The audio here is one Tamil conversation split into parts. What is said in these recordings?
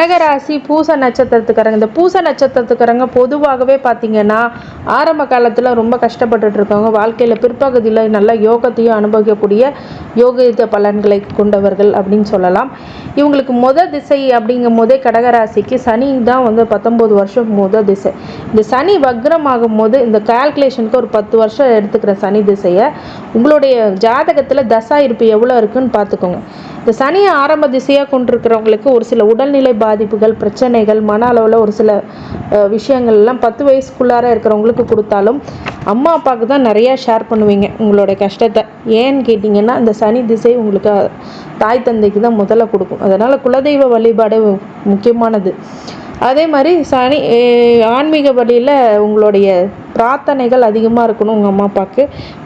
கடகராசி பூச நட்சத்திரத்துக்காரங்க. இந்த பூச நட்சத்திரத்துக்காரங்க பொதுவாகவே பார்த்தீங்கன்னா ஆரம்ப காலத்தில் ரொம்ப கஷ்டப்பட்டுட்டு இருக்கவங்க. வாழ்க்கையில் பிற்பகுதியில் நல்ல யோகத்தையும் அனுபவிக்கக்கூடிய யோகித பலன்களை கொண்டவர்கள் அப்படின்னு சொல்லலாம். இவங்களுக்கு முத திசை அப்படிங்கும் போதே கடகராசிக்கு சனி தான் வந்து பத்தொம்போது வருஷம் முத திசை. இந்த சனி வக்ரம் ஆகும் போது இந்த கால்குலேஷனுக்கு ஒரு பத்து வருஷம் எடுத்துக்கிற சனி திசையை உங்களுடைய ஜாதகத்தில் தசா இருப்பு எவ்வளோ இருக்குன்னு பார்த்துக்கோங்க இந்த சனியை ஆரம்ப திசையாக கொண்டிருக்கிறவங்களுக்கு ஒரு சில உடல்நிலை பாதிப்புகள் பிரச்சனைகள் மன அளவில் ஒரு சில விஷயங்கள்லாம் பத்து வயசுக்குள்ளார இருக்கிறவங்களுக்கு கொடுத்தாலும் அம்மா அப்பாவுக்கு தான் நிறையா ஷேர் பண்ணுவீங்க உங்களோட கஷ்டத்தை. ஏன்னு கேட்டிங்கன்னா இந்த சனி திசை உங்களுக்கு தாய் தந்தைக்கு தான் முதல்ல கொடுக்கும். அதனால் குலதெய்வ வழிபாடு முக்கியமானது. அதே மாதிரி சனி ஆன்மீக வழியில் உங்களுடைய பிரார்த்தனைகள் அதிகமாக இருக்கணும் உங்கள் அம்மா அப்பாவுக்கு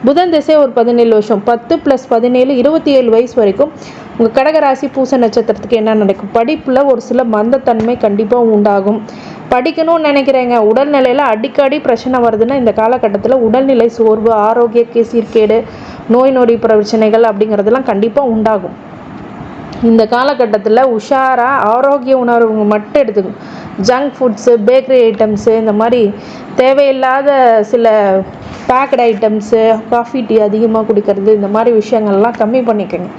புதன் திசை ஒரு பதினேழு வருஷம். பத்து ப்ளஸ் பதினேழு இருபத்தி ஏழு வயசு வரைக்கும் உங்கள் கடகராசி பூச நட்சத்திரத்துக்கு என்ன நடக்கும்? படிப்பில் ஒரு சில மந்தத்தன்மை கண்டிப்பாக உண்டாகும். படிக்கணும்னு நினைக்கிறேங்க. உடல்நிலையில் அடிக்கடி பிரச்சனை வருதுன்னா இந்த காலகட்டத்தில் உடல்நிலை சோர்வு ஆரோக்கிய சீர்கேடு நோய் நொடி பிரச்சனைகள் அப்படிங்கிறதெல்லாம் கண்டிப்பாக உண்டாகும். இந்த காலகட்டத்தில் உஷாராக ஆரோக்கிய உணர்வு மட்டும் எடுத்துக்கணும். ஜங்க் ஃபுட்ஸு பேக்கரி ஐட்டம்ஸு இந்த மாதிரி தேவையில்லாத சில பேக்கட் ஐட்டம்ஸு காஃபி டீ அதிகமாக குடிக்கிறது இந்த மாதிரி விஷயங்கள்லாம் கம்மி பண்ணிக்கோங்க.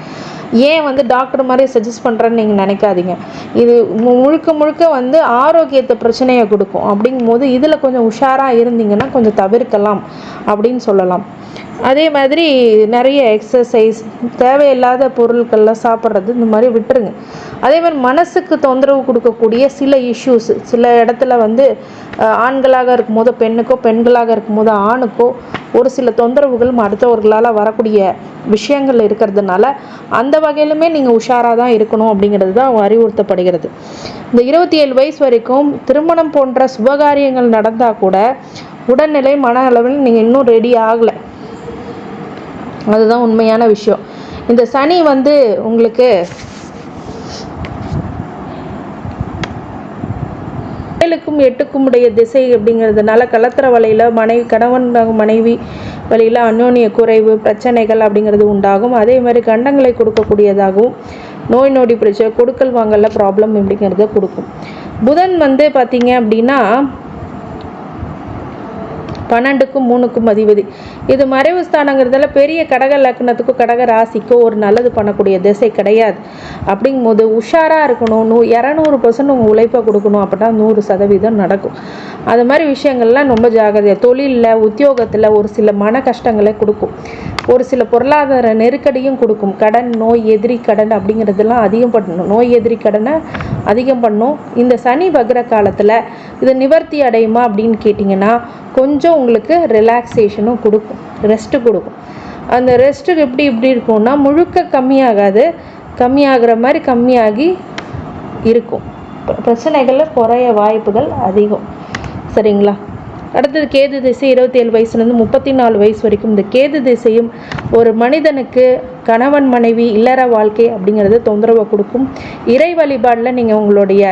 ஏன் வந்து டாக்டர் மாதிரி சஜஸ்ட் பண்ணுறேன்னு நீங்கள் நினைக்காதீங்க. இது மு- முழுக்க முழுக்க வந்து ஆரோக்கியத்தை பிரச்சனையை கொடுக்கும். அப்படிங்கும்போது இதில் கொஞ்சம் உஷாராக இருந்தீங்கன்னா கொஞ்சம் தவிர்க்கலாம் அப்படின்னு சொல்லலாம். அதே மாதிரி நிறைய எக்ஸசைஸ் தேவையில்லாத பொருட்கள்லாம் சாப்பிட்றது இந்த மாதிரி விட்டுருங்க. அதே மாதிரி மனசுக்கு தொந்தரவு கொடுக்கக்கூடிய சில இஷ்யூஸ் சில இடத்துல வந்து ஆண்களாக இருக்கும் போது பெண்ணுக்கோ பெண்களாக இருக்கும் போது ஆணுக்கோ ஒரு சில தொந்தரவுகள் அடுத்தவர்களால் வரக்கூடிய விஷயங்கள் இருக்கிறதுனால அந்த வகையிலுமே நீங்கள் உஷாராக தான் இருக்கணும் அப்படிங்கிறது தான் அறிவுறுத்தப்படுகிறது. இந்த இருபத்தி ஏழு வயசு வரைக்கும் திருமணம் போன்ற சுபகாரியங்கள் நடந்தால் கூட உடல்நிலை மன அளவில் நீங்கள் இன்னும் ரெடி ஆகலை. அதுதான் உண்மையான விஷயம். இந்த சனி வந்து உங்களுக்கு ஏழுக்கும் எட்டுக்கும் உடைய திசை அப்படிங்கிறதுனால கலத்திர வலையில் மனைவி கணவன் மனைவி வழியில் அந்யோன்ய குறைவு பிரச்சனைகள் அப்படிங்கிறது உண்டாகும். அதே மாதிரி கண்டங்களை கொடுக்கக்கூடியதாகவும் நோய் நொடி பிரச்சனை கொடுக்கல் வாங்கல ப்ராப்ளம் அப்படிங்கிறத கொடுக்கும். புதன் வந்து பார்த்தீங்க அப்படின்னா பன்னெண்டுக்கும் மூணுக்கும் அதிபதி. இது மறைவு ஸ்தானங்கிறதால பெரிய கடக லக்னத்துக்கும் கடக ராசிக்கும் ஒரு நல்லது பண்ணக்கூடிய திசை கிடையாது. அப்படிங்கும் போது உஷாராக இருக்கணும். நூ இரநூறு பர்சன்ட் உங்கள் உழைப்பை கொடுக்கணும் அப்படின்னா நூறு சதவீதம் நடக்கும். அது மாதிரி விஷயங்கள்லாம் ரொம்ப ஜாகிரதையாக தொழிலில் உத்தியோகத்தில் ஒரு சில மன கஷ்டங்களை கொடுக்கும். ஒரு சில பொருளாதார நெருக்கடியும் கொடுக்கும். கடன் நோய் எதிரி கடன் அப்படிங்கிறதெல்லாம் அதிகம் பண்ணணும். நோய் எதிரி கடனை அதிகம் பண்ணும். இந்த சனி வக்ர காலத்தில் இது நிவர்த்தி அடையுமா அப்படின்னு கேட்டிங்கன்னா கொஞ்சம் உங்களுக்கு ரிலாக்ஸேஷனும் கொடுக்கும் ரெஸ்ட்டு கொடுக்கும். அந்த ரெஸ்ட்டுக்கு எப்படி இப்படி இருக்கும்னா முழுக்க கம்மியாகாது. கம்மியாகிற மாதிரி கம்மியாகி இருக்கும். பிரச்சனைகளில் குறைய வாய்ப்புகள் அதிகம். சரிங்களா? அடுத்தது கேது திசை இருபத்தி ஏழு வயசுலேருந்து முப்பத்தி நாலு வயசு வரைக்கும் இந்த கேது திசையும் ஒரு மனிதனுக்கு கணவன் மனைவி இல்லற வாழ்க்கை அப்படிங்கிறது தொந்தரவை கொடுக்கும். இறை வழிபாடில் நீங்கள் உங்களுடைய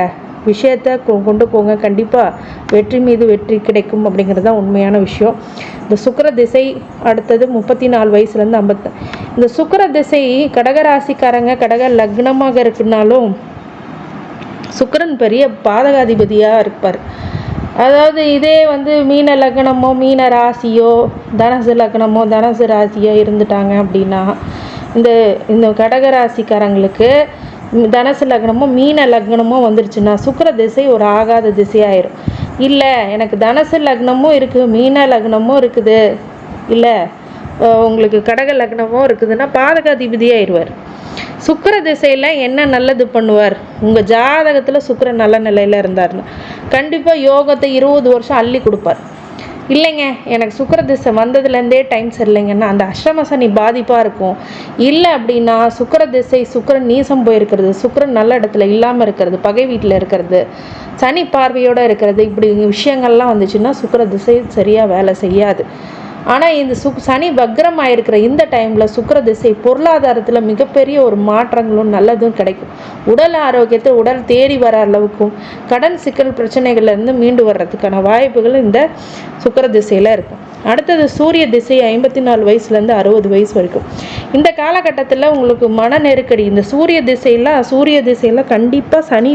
விஷயத்தை கொ- கொண்டு போங்க. கண்டிப்பாக வெற்றி மீது வெற்றி கிடைக்கும் அப்படிங்கிறது தான் உண்மையான விஷயம். இந்த சுக்கர திசை அடுத்தது முப்பத்தி நாலு வயசுலேருந்து ஐம்பத்து இந்த சுக்கர திசை கடகராசிக்காரங்க கடக லக்னமாக இருக்குனாலும் சுக்கரன் பெரிய பாதகாதிபதியாக இருப்பார். அதாவது இதே வந்து மீன லக்னமோ மீன ராசியோ தனசு லக்னமோ தனசு ராசியோ இருந்துட்டாங்க அப்படின்னா இந்த இந்த கடக ராசிக்காரங்களுக்கு தனுசு லக்னமோ மீன லக்னமோ வந்துருச்சுன்னா சுக்கர திசை ஒரு ஆகாத திசையாயிரும். இல்லை எனக்கு தனுசு லக்னமும் இருக்குது மீன லக்னமும் இருக்குது. இல்லை உங்களுக்கு கடக லக்னமும் இருக்குதுன்னா பாதகாதிபதியாயிருவார். சுக்கர திசையில் என்ன நல்லது பண்ணுவார்? உங்கள் ஜாதகத்தில் சுக்கிரன் நல்ல நிலையில் இருந்தார்னா கண்டிப்பாக யோகத்தை இருபது வருஷம் அள்ளி கொடுப்பார். இல்லைங்க எனக்கு சுக்கிர திசை வந்ததுலேருந்தே டைம் சரியில்லைங்கன்னா அந்த அஷ்டம சனி பாதிப்பாக இருக்கும். இல்லை அப்படின்னா சுக்கிர திசை சுக்கிரன் நீசம் போயிருக்கிறது சுக்கிரன் நல்ல இடத்துல இல்லாமல் இருக்கிறது பகை வீட்டில் இருக்கிறது சனி பார்வையோடு இருக்கிறது இப்படி விஷயங்கள்லாம் வந்துச்சுன்னா சுக்கிர திசை சரியாக வேலை செய்யாது. ஆனால் இந்த சுக் சனி வக்ரம் ஆயிருக்கிற இந்த டைமில் சுக்கிர திசை பொருளாதாரத்தில் மிகப்பெரிய ஒரு மாற்றங்களும் நல்லதும் கிடைக்கும். உடல் ஆரோக்கியத்தை உடல் தேடி வர அளவுக்கும் கடன் சிக்கல் பிரச்சனைகள்லேருந்து மீண்டு வர்றதுக்கான வாய்ப்புகள் இந்த சுக்கர திசையில் இருக்கும். அடுத்தது சூரிய திசை ஐம்பத்தி நாலு வயசுலேருந்து அறுபது வயசு வரைக்கும். இந்த காலகட்டத்தில் உங்களுக்கு மன நெருக்கடி இந்த சூரிய திசையில் சூரிய திசையில் கண்டிப்பாக சனி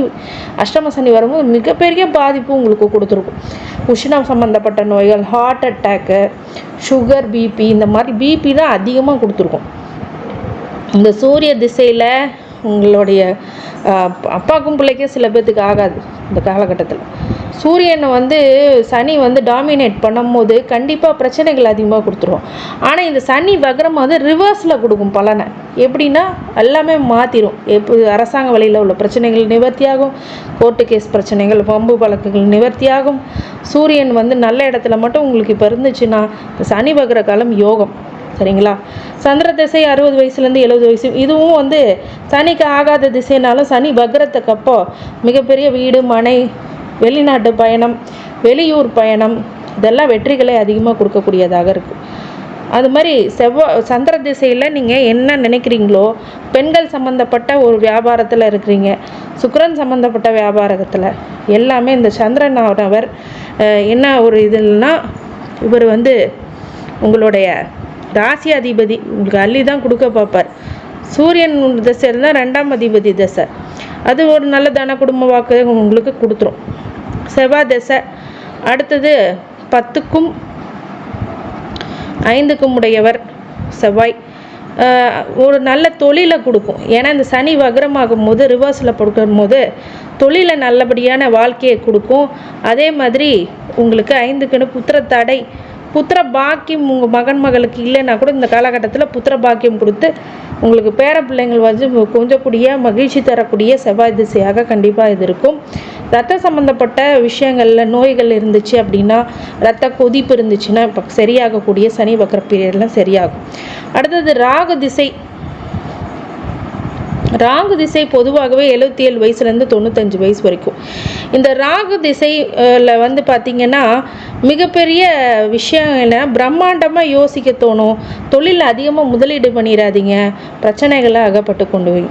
அஷ்டம சனி வரும்போது மிகப்பெரிய பாதிப்பு உங்களுக்கு கொடுத்துருக்கும். உஷ்ணம் சம்மந்தப்பட்ட நோய்கள் ஹார்ட் அட்டாக்கு சுகர் பிபி இந்த மாதிரி பிபி தான் அதிகமாக கொடுத்துருக்கும். இந்த சூரிய திசையில் உங்களுடைய அப்பாக்கும் பிள்ளைக்கும் சில பேர்த்துக்கு ஆகாது இந்த காலகட்டத்தில். சூரியனை வந்து சனி வந்து டாமினேட் பண்ணும்போது கண்டிப்பாக பிரச்சனைகள் அதிகமாக கொடுத்துரும். ஆனால் இந்த சனி வக்ரம் வந்து ரிவர்ஸில் கொடுக்கும் பலனை. எப்படின்னா எல்லாமே மாற்றிடும் எப்போ அரசாங்க வழியில் உள்ள பிரச்சனைகள் நிவர்த்தியாகும். கோர்ட்டு கேஸ் பிரச்சனைகள் பம்பு வழக்குகள் நிவர்த்தியாகும். சூரியன் வந்து நல்ல இடத்துல மட்டும் உங்களுக்கு இப்போ இருந்துச்சுன்னா இந்த சனி வக்ர காலம் யோகம். சரிங்களா? சந்திர திசை அறுபது வயசுலேருந்து எழுபது வயசு. இதுவும் வந்து சனிக்கு ஆகாத திசைனாலும் சனி வக்ரத்துக்கு அப்போ மிகப்பெரிய வீடு மனை வெளிநாட்டு பயணம் வெளியூர் பயணம் இதெல்லாம் வெற்றிகளை அதிகமாக கொடுக்கக்கூடியதாக இருக்குது அது மாதிரி செவ்வாய் சந்திர திசையில் நீங்கள் என்ன நினைக்கிறீங்களோ பெண்கள் சம்மந்தப்பட்ட ஒரு வியாபாரத்தில் இருக்கிறீங்க சுக்கரன் சம்மந்தப்பட்ட வியாபாரத்தில் எல்லாமே இந்த சந்திரன் அவர் என்ன ஒரு இதுனா இவர் வந்து உங்களுடைய ராசி அதிபதி உங்களுக்கு அள்ளி தான் கொடுக்க பார்ப்பார். சூரியன் திசை இருந்தால் ரெண்டாம் அதிபதி தசை. அது ஒரு நல்ல தன குடும்ப வாக்கு உங்களுக்கு கொடுத்துரும். செவ்வாய் அடுத்தது பத்துக்கும் ஐந்துக்கும் உடையவர் செவ்வாய். ஆஹ் ஒரு நல்ல தொழிலை கொடுக்கும். ஏன்னா இந்த சனி வக்ரமாகும் போது ரிவர்ஸில் கொடுக்கும் போது தொழிலை நல்லபடியான வாழ்க்கையை கொடுக்கும். அதே மாதிரி உங்களுக்கு ஐந்துக்குன்னு புத்திர தடை புத்திர பாக்கியம் உங்கள் மகன் மகளுக்கு இல்லைன்னா கூட இந்த காலகட்டத்தில் புத்திர பாக்கியம் கொடுத்து உங்களுக்கு பேர பிள்ளைங்கள் வந்து கொஞ்சக்கூடிய மகிழ்ச்சி தரக்கூடிய செவ்வாய் திசையாக கண்டிப்பாக இது இருக்கும். ரத்த சம்மந்தப்பட்ட விஷயங்களில் நோய்கள் இருந்துச்சு அப்படின்னா ரத்த கொதிப்பு இருந்துச்சுன்னா இப்போ சரியாகக்கூடிய சனி வக்கர பீரியட்லாம் சரியாகும். அடுத்தது ராகு திசை. ராகு திசை பொதுவாகவே எழுபத்தி ஏழு வயசுலேருந்து தொண்ணூத்தஞ்சு வயசு வரைக்கும். இந்த ராகு திசையில் வந்து பார்த்திங்கன்னா மிகப்பெரிய விஷயம் என்ன? பிரம்மாண்டமாக யோசிக்க தோணும். தொழில் அதிகமாக முதலீடு பண்ணிடாதீங்க. பிரச்சனைகளை அகப்பட்டு கொண்டு போய்.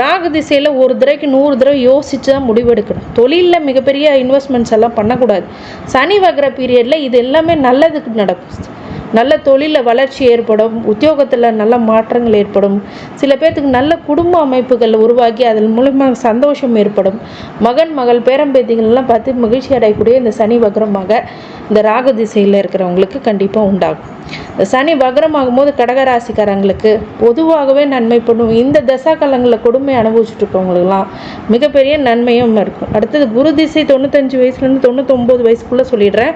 ராகு திசையில் ஒரு தடவைக்கு நூறு தடவை யோசித்து தான் முடிவெடுக்கணும். தொழிலில் மிகப்பெரிய இன்வெஸ்ட்மெண்ட்ஸ் எல்லாம் பண்ணக்கூடாது. சனி வகர பீரியடில் இது எல்லாமே நல்லதுக்கு நடக்கும். நல்ல தொழிலில் வளர்ச்சி ஏற்படும் உத்தியோகத்தில் நல்ல மாற்றங்கள் ஏற்படும். சில பேர்த்துக்கு நல்ல குடும்ப அமைப்புகள் உருவாக்கி அதன் மூலமாக சந்தோஷம் ஏற்படும். மகன் மகள் பேரம்பேத்திகள்லாம் பார்த்து மகிழ்ச்சி அடையக்கூடிய இந்த சனி வக்ரமாக இந்த ராகு திசையில் இருக்கிறவங்களுக்கு கண்டிப்பாக உண்டாகும். இந்த சனி வக்ரமாகும் போது கடகராசிக்காரங்களுக்கு பொதுவாகவே நன்மை பண்ணும் இந்த தசா காலங்களில் கொடுமை அனுபவிச்சுட்டு இருக்கவங்களுக்குலாம் மிகப்பெரிய நன்மையும் இருக்கும். அடுத்தது குரு திசை தொண்ணூத்தஞ்சு வயசுலேருந்து தொண்ணூத்தொம்பது வயசுக்குள்ளே சொல்லிடுறேன்.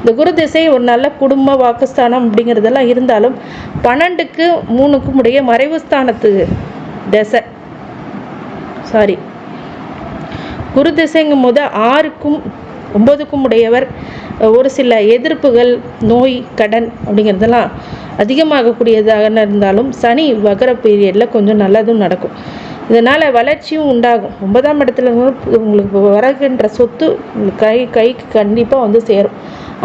இந்த குரு திசை ஒரு நல்ல குடும்ப வாக்குஸ்தானம் அப்படிங்கிறதெல்லாம் இருந்தாலும் பன்னெண்டுக்கு மூணுக்கும் உடைய மறைவு ஸ்தானத்து திசை. சாரி குரு திசைங்கும் போது ஆறுக்கும் ஒன்பதுக்கும் உடையவர் ஒரு சில எதிர்ப்புகள் நோய் கடன் அப்படிங்கிறதெல்லாம் அதிகமாகக்கூடியதாக இருந்தாலும் சனி வகர பீரியடில் கொஞ்சம் நல்லதும் நடக்கும். இதனால் வளர்ச்சியும் உண்டாகும். ஒன்பதாம் இடத்துல உங்களுக்கு வரகின்ற சொத்து கை கைக்கு கண்டிப்பாக வந்து சேரும்.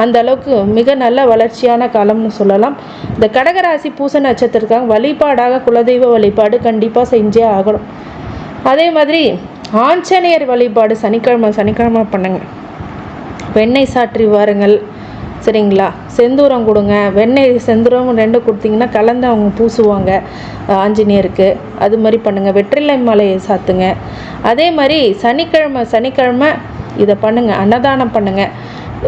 அந்த அளவுக்கு மிக நல்ல வளர்ச்சியான காலம்னு சொல்லலாம். இந்த கடகராசி பூச நட்சத்திரத்துக்காக வழிபாடாக குலதெய்வ வழிபாடு கண்டிப்பாக செஞ்சே ஆகணும். அதே மாதிரி ஆஞ்சநேயர் வழிபாடு சனிக்கிழமை சனிக்கிழமை பண்ணுங்க. வெண்ணெய் சாற்றி வாருங்கள். சரிங்களா? செந்தூரம் கொடுங்க. வெண்ணெய் செந்தூரம் ரெண்டு கொடுத்தீங்கன்னா கலந்து அவங்க பூசுவாங்க ஆஞ்சநேயருக்கு. அது மாதிரி பண்ணுங்கள் வெற்றிலை மாலையை சாத்துங்க. அதே மாதிரி சனிக்கிழமை சனிக்கிழமை இதை பண்ணுங்கள் அன்னதானம் பண்ணுங்கள்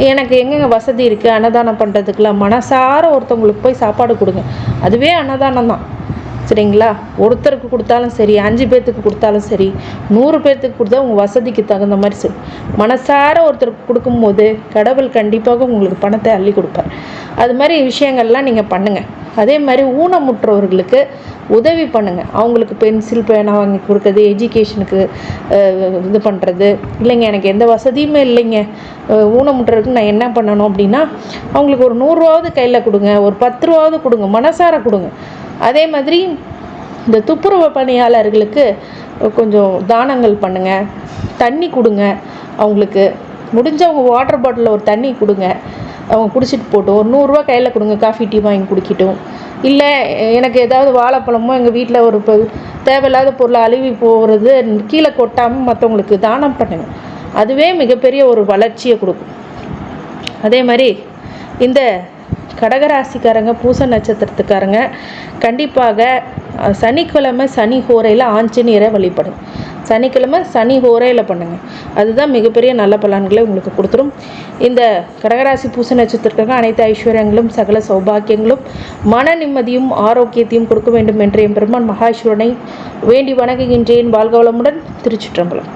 எனக்கு எங்கெங்க வசதி இருக்குது அன்னதானம் பண்ணுறதுக்குலாம் மனசார ஒருத்தவங்களுக்கு போய் சாப்பாடு கொடுங்க. அதுவே அன்னதானம் தான். சரிங்களா? ஒருத்தருக்கு கொடுத்தாலும் சரி அஞ்சு பேர்த்துக்கு கொடுத்தாலும் சரி நூறு பேர்த்துக்கு கொடுத்தா உங்கள் வசதிக்கு தகுந்த மாதிரி சரி. மனசார ஒருத்தருக்கு கொடுக்கும்போது கடவுள் கண்டிப்பாக உங்களுக்கு பணத்தை அள்ளி கொடுப்பார். அது மாதிரி விஷயங்கள்லாம் நீங்கள் பண்ணுங்கள் அதே மாதிரி ஊனமுற்றவர்களுக்கு உதவி பண்ணுங்கள் அவங்களுக்கு பென்சில் பேனா வாங்கி கொடுக்குறது எஜுகேஷனுக்கு இது பண்ணுறது இல்லைங்க எனக்கு எந்த வசதியுமே இல்லைங்க. ஊனமுற்றவருக்கு நான் என்ன பண்ணணும் அப்படின்னா அவங்களுக்கு ஒரு நூறுரூவாவது கையில் கொடுங்க ஒரு பத்து ரூபாவது கொடுங்க மனசார கொடுங்க. அதே மாதிரி இந்த துப்புரவு பணியாளர்களுக்கு கொஞ்சம் தானங்கள் பண்ணுங்கள் தண்ணி கொடுங்க அவங்களுக்கு. முடிஞ்சவங்க வாட்டர் பாட்டிலில் ஒரு தண்ணி கொடுங்க. அவங்க குடிச்சிட்டு போட்டோம். ஒரு நூறுரூவா கையில் கொடுங்க காஃபி டீ வாங்கி குடிக்கட்டும். இல்லை எனக்கு ஏதாவது வாழைப்பழமோ எங்கள் வீட்டில் ஒரு இப்போ தேவையில்லாத பொருளை அழுவி போகிறது கீழே கொட்டாமல் மற்றவங்களுக்கு தானம் பண்ணுங்க அதுவே மிகப்பெரிய ஒரு வளர்ச்சியை கொடுக்கும். அதே மாதிரி இந்த கடகராசிக்காரங்க பூச நட்சத்திரத்துக்காரங்க கண்டிப்பாக சனிக்கிழமை சனி ஹோரையில் ஆஞ்சநேயரை வழிபடும். சனிக்கிழமை சனி ஹோரையில் பண்ணுங்கள் அதுதான் மிகப்பெரிய நல்ல பலன்களை உங்களுக்கு கொடுத்துரும். இந்த கடகராசி பூச நட்சத்திரத்துக்காக அனைத்து ஐஸ்வர்யங்களும் சகல சௌபாக்கியங்களும் மன நிம்மதியும் ஆரோக்கியத்தையும் கொடுக்க வேண்டும் என்ற என் பெருமான் மகாஈஸ்வரனை வேண்டி வணங்குகின்றேன். வாழ்க வளமுடன் திருச்சிற்றம்பலம்.